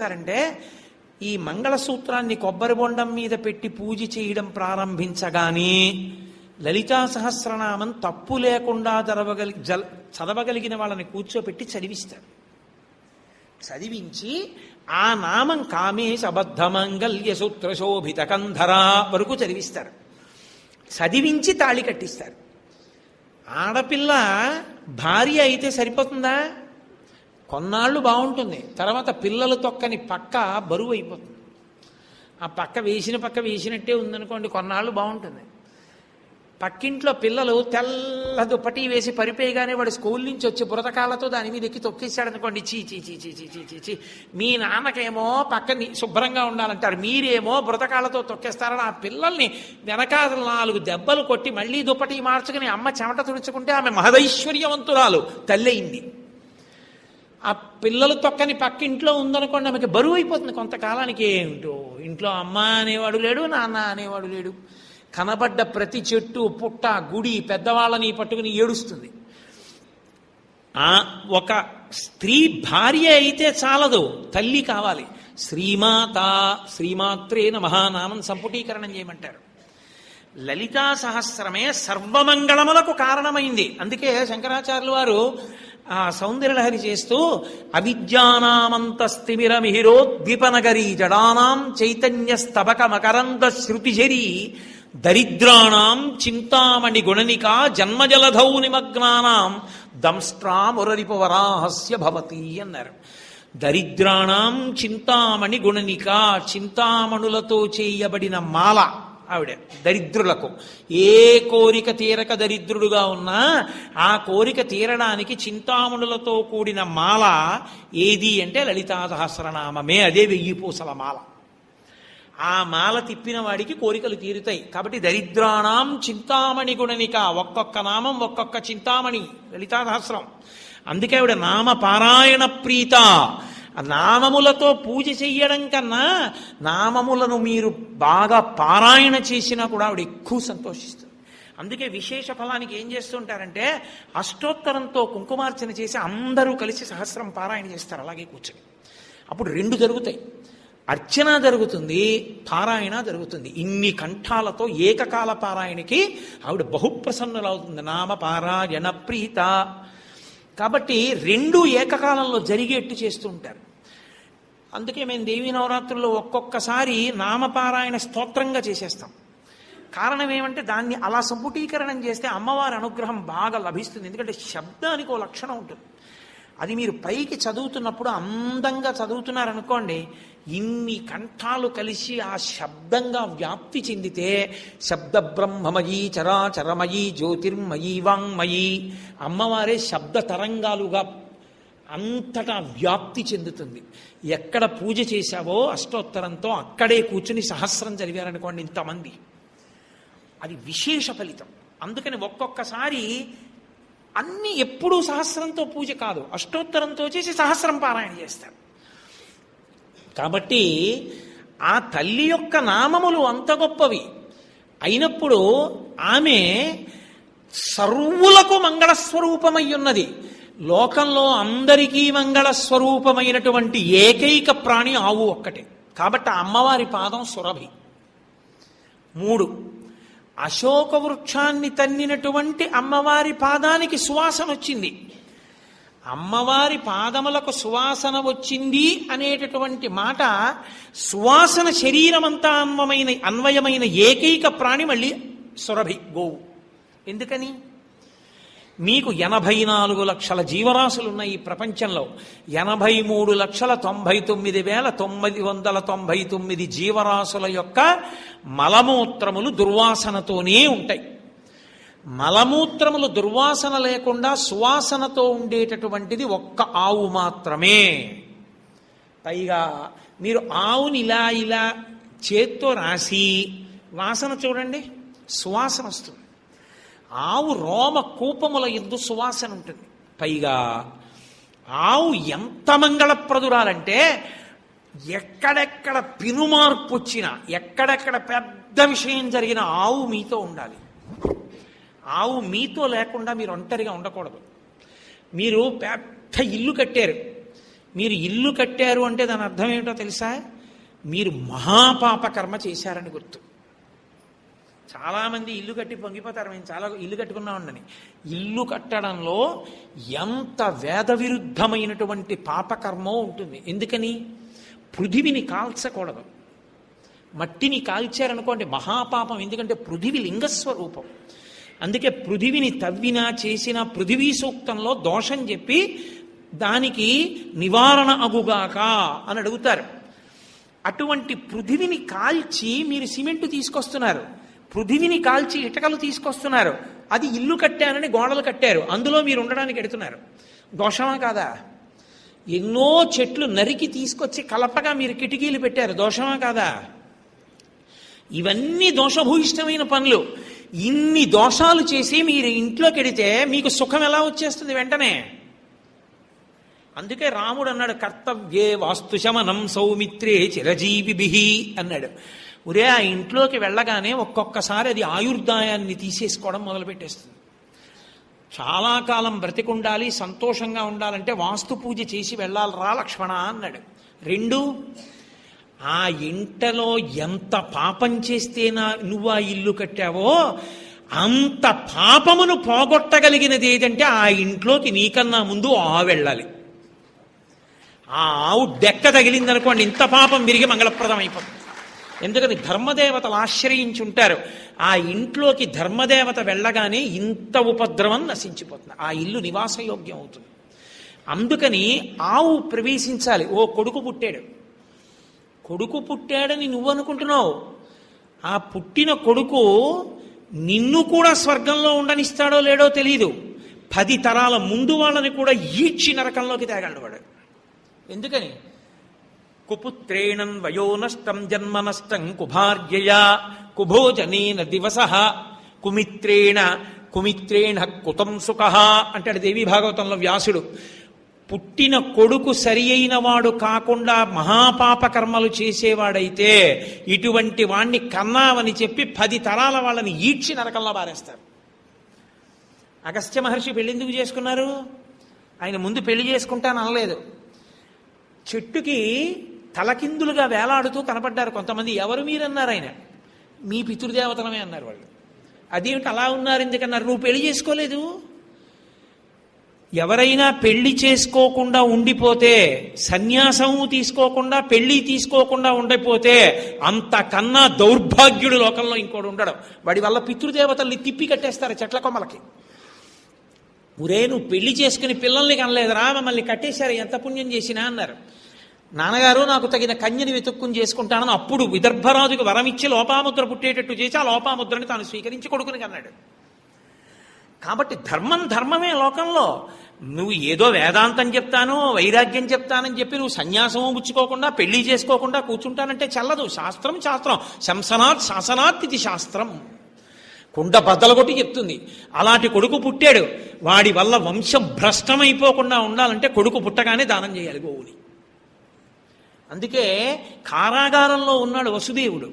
చేశారంటే ఈ మంగళసూత్రాన్ని కొబ్బరి బొండం మీద పెట్టి పూజ చేయడం ప్రారంభించగానే లలితా సహస్రనామం తప్పు లేకుండా జరవగలి జల చదవగలిగిన వాళ్ళని కూర్చోపెట్టి చదివిస్తారు. చదివించి ఆ నామం కామేశ అబద్ధమంగళ్య సూత్ర శోభిత కంధరా వరకు చదివిస్తారు. చదివించి తాళి కట్టిస్తారు. ఆడపిల్ల భార్య అయితే సరిపోతుందా? కొన్నాళ్ళు బాగుంటుంది. తర్వాత పిల్లలు తొక్కని పక్క బరువు అయిపోతుంది. ఆ పక్క వేసిన పక్క వేసినట్టే ఉందనుకోండి కొన్నాళ్ళు బాగుంటుంది. పక్కింట్లో పిల్లలు తెల్ల దుప్పటి వేసి పరిపేయగానే వాడు స్కూల్ నుంచి వచ్చి బురదకాలతో దాని మీద ఎక్కి తొక్కేశాడు అనుకోండి చీ చీ చీ చీ చీ చీ చీ చీ. మీ నాన్నకేమో పక్కని శుభ్రంగా ఉండాలంటారు. మీరేమో బురదకాలతో తొక్కేస్తారని ఆ పిల్లల్ని వెనకాల నాలుగు దెబ్బలు కొట్టి మళ్ళీ దుప్పటి మార్చుకుని అమ్మ చెమట తుడుచుకుంటే ఆమె మహదైశ్వర్యవంతురాలు తల్లయింది. ఆ పిల్లలు తొక్కని పక్క ఇంట్లో ఉందనుకోండి ఆమెకి బరువు అయిపోతుంది కొంతకాలానికి. ఏమిటో ఇంట్లో అమ్మ అనేవాడు లేడు నాన్న అనేవాడు లేడు. కనబడ్డ ప్రతి చెట్టు పుట్ట గుడి పెద్దవాళ్ళని పట్టుకుని ఏడుస్తుంది. ఆ ఒక స్త్రీ భార్య అయితే చాలదు తల్లి కావాలి. శ్రీమాత శ్రీమాత్రే మహానామం సంపుటీకరణం చేయమంటారు. లలితా సహస్రమే సర్వమంగళములకు కారణమైంది. అందుకే శంకరాచార్యులు వారు ఆ సౌందర్యలహరి చేస్తూ అవిద్యానామంతస్తిమిరమిహిరోద్విపనగరీ జడానాం చైతన్య స్తబక మకరంద శృతిశరీ దరిద్రాణం చింతామణి గుణనిక జన్మజలధౌ నిమగ్నానాం దంష్ట్రామురరిపవరాహస్య భవతి అన్నారు. దరిద్రాణం చింతామణి గుణనిక చింతామణులతో చేయబడిన మాల ఆవిడ దరిద్రులకు. ఏ కోరిక తీరక దరిద్రుడుగా ఉన్నా ఆ కోరిక తీరడానికి చింతామణులతో కూడిన మాల ఏది అంటే లలితా సహస్రనామమే. అదే వెయ్యి పూసల మాల. ఆ మాల తిప్పిన వాడికి కోరికలు తీరుతాయి. కాబట్టి దరిద్రాణం చింతామణి గుణనిక. ఒక్కొక్క నామం ఒక్కొక్క చింతామణి. లలితా సహస్రం. అందుకే ఆవిడ నామ పారాయణ ప్రీత. నామములతో పూజ చెయ్యడం కన్నా నామములను మీరు బాగా పారాయణ చేసినా కూడా ఆవిడ ఎక్కువ సంతోషిస్తుంది. అందుకే విశేష ఫలానికి ఏం చేస్తుంటారంటే అష్టోత్తరంతో కుంకుమార్చన చేసి అందరూ కలిసి సహస్రం పారాయణ చేస్తారు అలాగే కూర్చొని. అప్పుడు రెండు జరుగుతాయి. అర్చన జరుగుతుంది పారాయణ జరుగుతుంది. ఇన్ని కంఠాలతో ఏకకాల పారాయణకి ఆవిడ బహుప్రసన్నులవుతుంది. నామ పారాయణ ప్రీత. కాబట్టి రెండు ఏకకాలంలో జరిగేట్టు చేస్తూ ఉంటారు. అందుకే మేము దేవీ నవరాత్రుల్లో ఒక్కొక్కసారి నామపారాయణ స్తోత్రంగా చేసేస్తాం. కారణం ఏమంటే దాన్ని అలా సంపుటీకరణం చేస్తే అమ్మవారి అనుగ్రహం బాగా లభిస్తుంది. ఎందుకంటే శబ్దానికి ఓ లక్షణం ఉంటుంది. అది మీరు పైకి చదువుతున్నప్పుడు అందంగా చదువుతున్నారనుకోండి ఇన్ని కంఠాలు కలిసి ఆ శబ్దంగా వ్యాప్తి చెందితే శబ్ద బ్రహ్మమయీ చరాచరమయీ జ్యోతిర్మయీ వాంగ్మయీ అమ్మవారే శబ్ద తరంగాలుగా అంతటా వ్యాప్తి చెందుతుంది. ఎక్కడ పూజ చేశావో అష్టోత్తరంతో అక్కడే కూర్చుని సహస్రం చదివారనుకోండి ఇంతమంది. అది విశేష ఫలితం. అందుకని ఒక్కొక్కసారి అన్ని ఎప్పుడూ సహస్రంతో పూజ కాదు. అష్టోత్తరంతో చేసి సహస్రం పారాయణ చేస్తారు. కాబట్టి ఆ తల్లి యొక్క నామములు అంత గొప్పవి. అయినప్పుడు ఆమె సర్వులకు మంగళస్వరూపమై ఉన్నది. లోకంలో అందరికీ మంగళస్వరూపమైనటువంటి ఏకైక ప్రాణి ఆవు ఒక్కటే. కాబట్టి అమ్మవారి పాదం సురభి. మూడు అశోక వృక్షాన్ని తన్నినటువంటి అమ్మవారి పాదానికి సువాసన వచ్చింది. అమ్మవారి పాదములకు సువాసన వచ్చింది అనేటటువంటి మాట సువాసన శరీరమంతా అన్వమైన అన్వయమైన ఏకైక ప్రాణి మళ్ళీ సురభి గోవు. ఎందుకని? మీకు ఎనభై నాలుగు లక్షల జీవరాశులు ఉన్నాయి ఈ ప్రపంచంలో. ఎనభై మూడు లక్షల తొంభై తొమ్మిది వేల తొమ్మిది వందల తొంభై తొమ్మిది జీవరాశుల యొక్క మలమూత్రములు దుర్వాసనతోనే ఉంటాయి. మలమూత్రములు దుర్వాసన లేకుండా సువాసనతో ఉండేటటువంటిది ఒక్క ఆవు మాత్రమే. పైగా మీరు ఆవుని ఇలా ఇలా చేత్తో రాసి వాసన చూడండి సువాసన వస్తుంది. ఆవు రోమ కూపముల ఎందు సువాసన ఉంటుంది. పైగా ఆవు ఎంత మంగళప్రదురాలంటే ఎక్కడెక్కడ పినుమార్పు వచ్చినా ఎక్కడెక్కడ పెద్ద విషయం జరిగిన ఆవు మీతో ఉండాలి. ఆవు మీతో లేకుండా మీరు ఒంటరిగా ఉండకూడదు. మీరు పెద్ద ఇల్లు కట్టారు. మీరు ఇల్లు కట్టారు అంటే దాని అర్థం ఏమిటో తెలుసా? మీరు మహాపాప కర్మ చేశారని గుర్తు. చాలామంది ఇల్లు కట్టి పొంగిపోతారు. మేము చాలా ఇల్లు కట్టుకున్నామండి ఇల్లు కట్టడంలో ఎంత వేద విరుద్ధమైనటువంటి పాపకర్మో ఉంటుంది. ఎందుకని? పృథివిని కాల్చకూడదు. మట్టిని కాల్చారనుకోండి మహాపాపం. ఎందుకంటే పృథివి లింగస్వరూపం. అందుకే పృథివిని తవ్వినా చేసిన పృథివీ సూక్తంలో దోషం చెప్పి దానికి నివారణ అగుగాక అని అడుగుతారు. అటువంటి పృథివిని కాల్చి మీరు సిమెంట్ తీసుకొస్తున్నారు. పృథివిని కాల్చి ఇటకలు తీసుకొస్తున్నారు. అది ఇల్లు కట్టానని గోడలు కట్టారు. అందులో మీరు ఉండడానికి ఎడుతున్నారు. దోషమా కాదా? ఎన్నో చెట్లు నరికి తీసుకొచ్చి కలపగా మీరు కిటికీలు పెట్టారు. దోషమా కాదా? ఇవన్నీ దోషభూయిష్టమైన పనులు. ఇన్ని దోషాలు చేసి మీరు ఇంట్లోకి ఎడితే మీకు సుఖం ఎలా వచ్చేస్తుంది వెంటనే? అందుకే రాముడు అన్నాడు కర్తవ్యే వాస్తుశమనం సౌమిత్రే చిరజీవిభి అన్నాడు. ఒరే ఆ ఇంట్లోకి వెళ్ళగానే ఒక్కొక్కసారి అది ఆయుర్దాయాన్ని తీసేసుకోవడం మొదలుపెట్టేస్తుంది. చాలా కాలం బ్రతికుండాలి సంతోషంగా ఉండాలంటే వాస్తు పూజ చేసి వెళ్ళాలి రా లక్ష్మణ అన్నాడు. రెండు ఆ ఇంటలో ఎంత పాపం చేస్తే నా నువ్వు ఆ ఇల్లు కట్టావో అంత పాపమును పోగొట్టగలిగినది ఏదంటే ఆ ఇంట్లోకి నీకన్నా ముందు ఆ వెళ్ళాలి. ఆ ఆవు డెక్క తగిలిందనుకోండి ఇంత పాపం విరిగి మంగళప్రదం అయిపోతుంది. ఎందుకని ధర్మదేవతలు ఆశ్రయించుంటారు. ఆ ఇంట్లోకి ధర్మదేవత వెళ్ళగానే ఇంత ఉపద్రవం నశించిపోతుంది. ఆ ఇల్లు నివాసయోగ్యం అవుతుంది. అందుకని ఆవు ప్రవేశించాలి. ఓ కొడుకు పుట్టాడు. కొడుకు పుట్టాడని నువ్వు అనుకుంటున్నావు ఆ పుట్టిన కొడుకు నిన్ను కూడా స్వర్గంలో ఉండనిస్తాడో లేడో తెలియదు పది తరాల ముందు వాళ్ళని కూడా ఈడ్చి నరకంలోకి తేగలడు వాడు. ఎందుకని? కుపుత్రేణం వయోనష్టం జన్మనష్టం జన్మ నష్టం కుభార్యయా కుభోజనేన దివస కుమిత్రేణ కుమిత్రేణ కుతం సుఖ అంటాడు దేవి భాగవతంలో వ్యాసుడు. పుట్టిన కొడుకు సరి అయిన వాడు కాకుండా మహాపాప కర్మలు చేసేవాడైతే ఇటువంటి వాణ్ణి కన్నావని చెప్పి పది తరాల వాళ్ళని ఈడ్చి నరకంలో బారేస్తారు అగస్త్య మహర్షి పెళ్ళెందుకు చేసుకున్నారు? ఆయన ముందు పెళ్ళి చేసుకుంటాను అనలేదు చెట్టుకి తలకిందులుగా వేలాడుతూ కనపడ్డారు కొంతమంది. ఎవరు మీరన్నారు ఆయన? మీ పితృదేవతలమే అన్నారు వాళ్ళు. అదేమిటి అలా ఉన్నారు ఎందుకన్నారు? నువ్వు పెళ్ళి చేసుకోలేదు? ఎవరైనా పెళ్ళి చేసుకోకుండా ఉండిపోతే సన్యాసము తీసుకోకుండా పెళ్ళి తీసుకోకుండా ఉండిపోతే అంతకన్నా దౌర్భాగ్యుడు లోకంలో ఇంకోటి ఉండడం. వాడి వల్ల పితృదేవతల్ని తిప్పి కట్టేస్తారు చెట్ల కొమ్మలకి. ఉరే నువ్వు పెళ్ళి చేసుకుని పిల్లల్ని కనలేదురా మమ్మల్ని కట్టేశారు. ఎంత పుణ్యం చేసినా అన్నారు. నాన్నగారు నాకు తగిన కన్యని వెతుక్కుని చేసుకుంటానని అప్పుడు విదర్భరాజుకు వరం ఇచ్చి లోపాముద్ర పుట్టేటట్టు చేసి ఆ లోపాముద్రని తాను స్వీకరించి కొడుకుని కన్నాడు. కాబట్టి ధర్మం ధర్మమే లోకంలో. నువ్వు ఏదో వేదాంతం చెప్తాను వైరాగ్యం చెప్తానని చెప్పి నువ్వు సన్యాసము పుచ్చుకోకుండా పెళ్ళి చేసుకోకుండా కూర్చుంటానంటే చల్లదు. శాస్త్రం శాస్త్రం. శంసనాత్ శాసనాత్ ఇది శాస్త్రం. కుండ బద్దలగొట్టి చెప్తుంది. అలాంటి కొడుకు పుట్టాడు. వాడి వల్ల వంశం భ్రష్టమైపోకుండా ఉండాలంటే కొడుకు పుట్టగానే దానం చేయాలి గోవుని. అందుకే కారాగారంలో ఉన్నాడు వసుదేవుడు.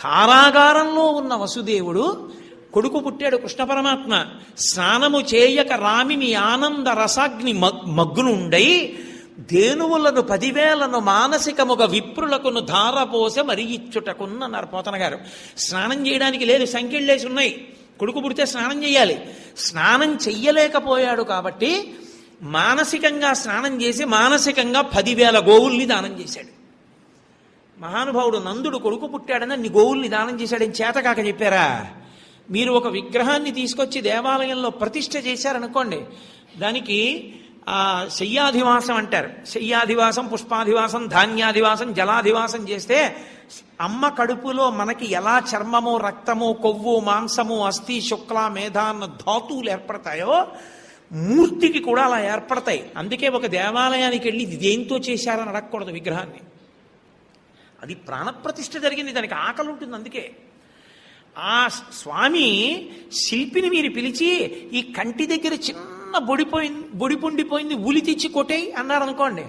కారాగారంలో ఉన్న వసుదేవుడు కొడుకు పుట్టాడు కృష్ణ పరమాత్మ. స్నానము చేయక రామిని ఆనంద రసాగ్ని మగ్గునుండై దేనువులను పదివేలను మానసికముగా విప్రులకును ధారపోస మరి ఇచ్చుటకున్నారు పోతన గారు. స్నానం చేయడానికి లేదు సంఖ్యలేసి ఉన్నాయి. కొడుకు పుడితే స్నానం చేయాలి. స్నానం చెయ్యలేకపోయాడు కాబట్టి మానసికంగా స్నానం చేసి మానసికంగా పదివేల గోవుల్ని దానం చేశాడు. మహానుభావుడు నందుడు కొడుకు పుట్టాడని అన్ని గోవుల్ని దానం చేశాడని చేతకాక చెప్పారా? మీరు ఒక విగ్రహాన్ని తీసుకొచ్చి దేవాలయంలో ప్రతిష్ఠ చేశారనుకోండి దానికి ఆ శయ్యాధివాసం అంటారు. శయ్యాధివాసం పుష్పాధివాసం ధాన్యాధివాసం జలాధివాసం చేస్తే అమ్మ కడుపులో మనకి ఎలా చర్మము రక్తము కొవ్వు మాంసము అస్థి శుక్ల మేధ అన్న ధాతువులు ఏర్పడతాయో మూర్తికి కూడా అలా ఏర్పడతాయి. అందుకే ఒక దేవాలయానికి వెళ్ళి ఇది దేంతో చేశారని అడగకూడదు విగ్రహాన్ని. అది ప్రాణప్రతిష్ఠ జరిగింది దానికి ఆకలి ఉంటుంది అందుకే. ఆ స్వామి శిల్పిని మీరు పిలిచి ఈ కంటి దగ్గర చిన్న బొడిపోయింది బొడిపుండిపోయింది ఉలి తెచ్చి కొట్టేయి అన్నారు అనుకోండి.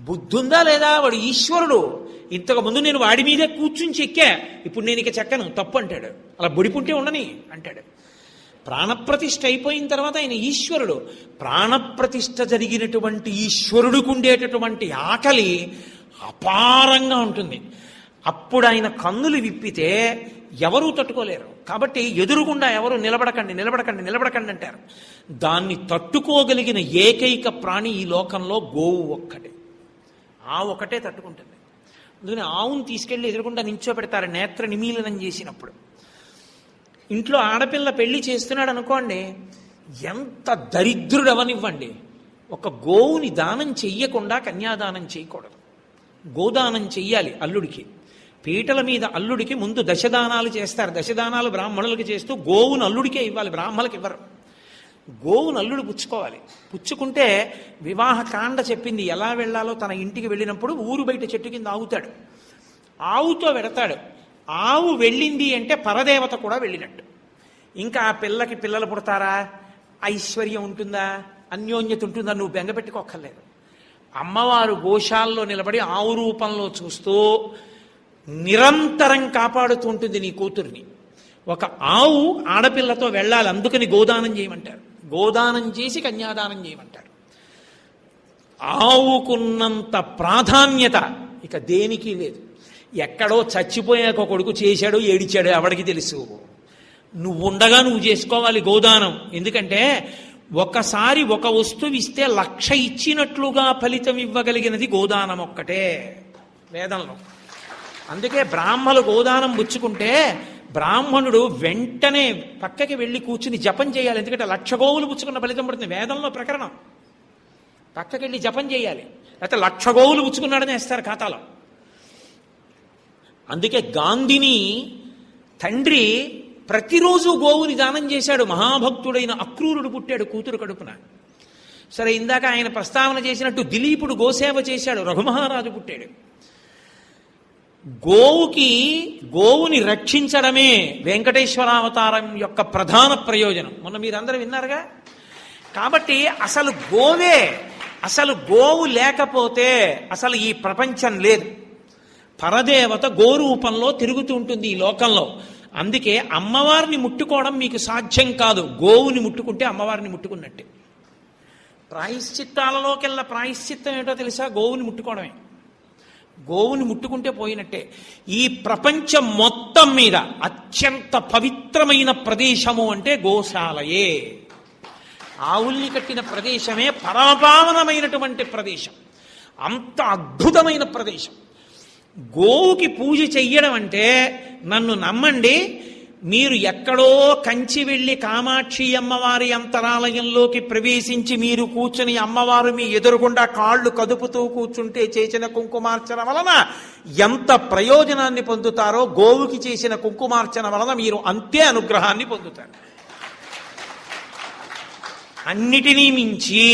బుద్ధుందా లేదా వాడు ఈశ్వరుడు? ఇంతకు ముందు నేను వాడి మీదే కూర్చుని చెక్కా ఇప్పుడు నేను ఇక చెక్కను తప్పు అంటాడు. అలా బొడిపుంటే ఉండని అంటాడు. ప్రాణప్రతిష్ఠ అయిపోయిన తర్వాత ఆయన ఈశ్వరుడు. ప్రాణప్రతిష్ఠ జరిగినటువంటి ఈశ్వరుడికి ఉండేటటువంటి ఆకలి అపారంగా ఉంటుంది. అప్పుడు ఆయన కన్నులు విప్పితే ఎవరూ తట్టుకోలేరు. కాబట్టి ఎదురుగుండా ఎవరు నిలబడకండి నిలబడకండి నిలబడకండి అంటారు. దాన్ని తట్టుకోగలిగిన ఏకైక ప్రాణి ఈ లోకంలో గోవు ఒక్కటే. ఆ ఒకటే తట్టుకుంటుంది. అందుకని ఆవును తీసుకెళ్ళి ఎదురుగుండా నించోబెడతారు నేత్ర నిమీలనం చేసినప్పుడు. ఇంట్లో ఆడపిల్ల పెళ్ళి చేస్తున్నాడు అనుకోండి ఎంత దరిద్రుడు అవనివ్వండి ఒక గోవుని దానం చెయ్యకుండా కన్యాదానం చేయకూడదు. గోదానం చెయ్యాలి అల్లుడికి. పీటల మీద అల్లుడికి ముందు దశదానాలు చేస్తారు. దశదానాలు బ్రాహ్మణులకి చేస్తూ గోవును అల్లుడికే ఇవ్వాలి బ్రాహ్మణులకి ఇవ్వరు. గోవును అల్లుడు పుచ్చుకోవాలి. పుచ్చుకుంటే వివాహ కాండ చెప్పింది ఎలా వెళ్ళాలో తన ఇంటికి వెళ్ళినప్పుడు ఊరు బయట చెట్టు కింద ఆగుతాడు. ఆవుతో వెడతాడు ఆవు వెళ్ళింది అంటే పరదేవత కూడా వెళ్ళినట్టు. ఇంకా ఆ పిల్లకి పిల్లలు పుడతారా? ఐశ్వర్యం ఉంటుందా? అన్యోన్యత ఉంటుందా? నువ్వు బెంగపెట్టుకోక్కర్లేదు అమ్మవారు గోశాల్లో నిలబడి ఆవు రూపంలో చూస్తూ నిరంతరం కాపాడుతూ ఉంటుంది నీ కూతుర్ని. ఒక ఆవు ఆడపిల్లతో వెళ్ళాలి అందుకని గోదానం చేయమంటారు. గోదానం చేసి కన్యాదానం చేయమంటారు. ఆవుకున్నంత ప్రాధాన్యత ఇక దేనికి లేదు. ఎక్కడో చచ్చిపోయాక కొడుకు చేశాడు ఏడిచాడు ఎవడికి తెలుసు? నువ్వు ఉండగా నువ్వు చేసుకోవాలి గోదానం. ఎందుకంటే ఒకసారి ఒక వస్తువు ఇస్తే లక్ష ఇచ్చినట్లుగా ఫలితం ఇవ్వగలిగినది గోదానం ఒక్కటే. వేదంలో. అందుకే బ్రాహ్మలు గోదానం పుచ్చుకుంటే బ్రాహ్మణుడు వెంటనే పక్కకి వెళ్ళి కూర్చుని జపం చేయాలి. ఎందుకంటే లక్ష గోవులు పుచ్చుకున్న ఫలితం పడుతుంది. వేదంలో ప్రకరణం. పక్కకి వెళ్ళి జపం చేయాలి. లేకపోతే లక్ష గోవులు పుచ్చుకున్నాడని వేస్తారు ఖాతాలో. అందుకే గాంధీని తండ్రి ప్రతిరోజు గోవుని దానం చేశాడు. మహాభక్తుడైన అక్రూరుడు పుట్టాడు కూతురు కడుపున. సరే ఇందాక ఆయన ప్రస్తావన చేసినట్టు దిలీపుడు గోసేవ చేశాడు. రఘుమహారాజు పుట్టాడు. గోవుకి గోవుని రక్షించడమే వెంకటేశ్వరావతారం యొక్క ప్రధాన ప్రయోజనం. మొన్న మీరందరూ విన్నారుగా? కాబట్టి అసలు గోవే అసలు గోవు లేకపోతే అసలు ఈ ప్రపంచం లేదు. పరదేవత గోరూపంలో తిరుగుతూ ఉంటుంది ఈ లోకంలో. అందుకే అమ్మవారిని ముట్టుకోవడం మీకు సాధ్యం కాదు. గోవుని ముట్టుకుంటే అమ్మవారిని ముట్టుకున్నట్టే. ప్రాయశ్చిత్తాలలోకెల్లా ప్రాయశ్చిత్తం ఏంటో తెలుసా? గోవుని ముట్టుకోవడమే. గోవుని ముట్టుకుంటే పోయినట్టే. ఈ ప్రపంచం మొత్తం మీద అత్యంత పవిత్రమైన ప్రదేశము అంటే గోశాలయే. ఆవుల్ని కట్టిన ప్రదేశమే పరమపావనమైనటువంటి ప్రదేశం. అంత అద్భుతమైన ప్రదేశం. గోవుకి పూజ చెయ్యడం అంటే నన్ను నమ్మండి మీరు ఎక్కడో కంచి వెళ్ళి కామాక్షి అమ్మవారి అంతరాలయంలోకి ప్రవేశించి మీరు కూర్చుని అమ్మవారు మీ ఎదురుగుండా కాళ్ళు కదుపుతూ కూర్చుంటే చేసిన కుంకుమార్చన వలన ఎంత ప్రయోజనాన్ని పొందుతారో గోవుకి చేసిన కుంకుమార్చన వలన మీరు అంతే అనుగ్రహాన్ని పొందుతారు. అన్నిటినీ మించి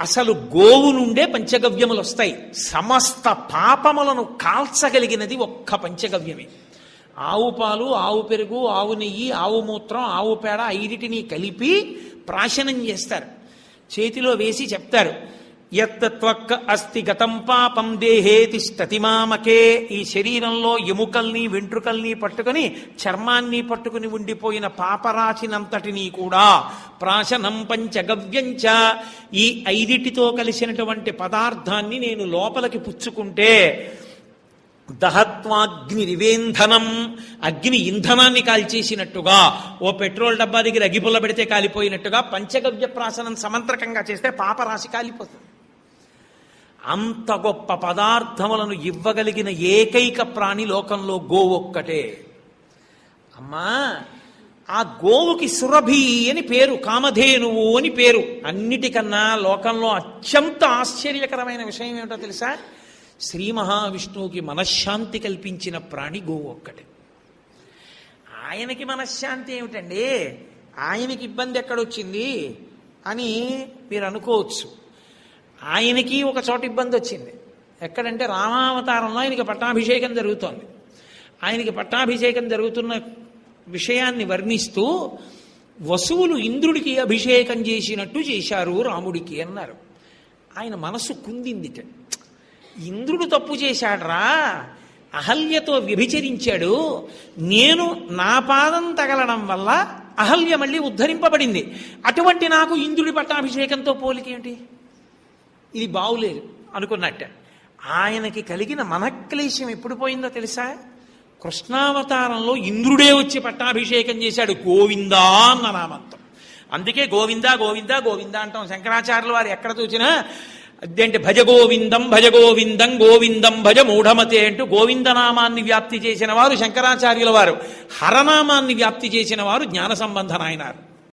అసలు గోవు నుండే పంచగవ్యములు వస్తాయి. సమస్త పాపములను కాల్చగలిగినది ఒక్క పంచగవ్యమే. ఆవు పాలు ఆవు పెరుగు ఆవు నెయ్యి ఆవు మూత్రం ఆవు పేడ ఐదిటిని కలిపి ప్రాశనం చేస్తారు. చేతిలో వేసి చెప్తారు. ఎత్తత్వక్క అస్తి గతం పాపం దేహే తిష్టతి మామకే. ఈ శరీరంలో ఎముకల్ని వెంట్రుకల్ని పట్టుకొని చర్మాన్ని పట్టుకుని ఉండిపోయిన పాపరాశినంతటినీ కూడా ప్రాశనం పంచగవ్యంచ ఈ ఐదిటితో కలిసినటువంటి పదార్థాన్ని నేను లోపలికి పుచ్చుకుంటే దహత్వాగ్ని రివేంధనం అగ్ని ఇంధనాన్ని కాల్చేసినట్టుగా ఓ పెట్రోల్ డబ్బా దగ్గర అగిపుల్ల పెడితే కాలిపోయినట్టుగా పంచగవ్య ప్రాసనం సమంత్రకంగా చేస్తే పాపరాశి కాలిపోతుంది. అంత గొప్ప పదార్థములను ఇవ్వగలిగిన ఏకైక ప్రాణి లోకంలో గోవు ఒక్కటే. అమ్మా ఆ గోవుకి సురభి అని పేరు కామధేనువు అని పేరు. అన్నిటికన్నా లోకంలో అత్యంత ఆశ్చర్యకరమైన విషయం ఏమిటో తెలుసా? శ్రీ మహావిష్ణువుకి మనశ్శాంతి కల్పించిన ప్రాణి గోవు ఒక్కటే. ఆయనకి మనశ్శాంతి ఏమిటండి? ఆయనకి ఇబ్బంది ఎక్కడొచ్చింది? అని మీరు అనుకోవచ్చు. ఆయనకి ఒక చోట ఇబ్బంది వచ్చింది. ఎక్కడంటే రామావతారంలో ఆయనకి పట్టాభిషేకం జరుగుతోంది. ఆయనకి పట్టాభిషేకం జరుగుతున్న విషయాన్ని వర్ణిస్తూ వసువులు ఇంద్రుడికి అభిషేకం చేసినట్టు చేశారు రాముడికి అన్నారు. ఆయన మనసు కుందిందిట ఇంద్రుడు తప్పు చేశాడ్రా అహల్యతో వ్యభిచరించాడు నేను నా పాదం తగలడం వల్ల అహల్య మళ్ళీ ఉద్ధరింపబడింది. అటువంటి నాకు ఇంద్రుడి పట్టాభిషేకంతో పోలికేంటి ఇది బావులేదు అనుకున్నట్ట. ఆయనకి కలిగిన మనక్లేశం ఎప్పుడు పోయిందో తెలుసా? కృష్ణావతారంలో ఇంద్రుడే వచ్చి పట్టాభిషేకం చేశాడు. గోవిందా అన్న నామంతం. అందుకే గోవిందా గోవిందా గోవిందా అంటాం. శంకరాచార్యులు వారు ఎక్కడ చూసినా అదేంటి భజ గోవిందం భజ గోవిందం గోవిందం భజ మూఢమతే అంటూ గోవిందనామాన్ని వ్యాప్తి చేసిన వారు శంకరాచార్యుల వారు. హరనామాన్ని వ్యాప్తి చేసిన వారు జ్ఞాన సంబంధనాయనారు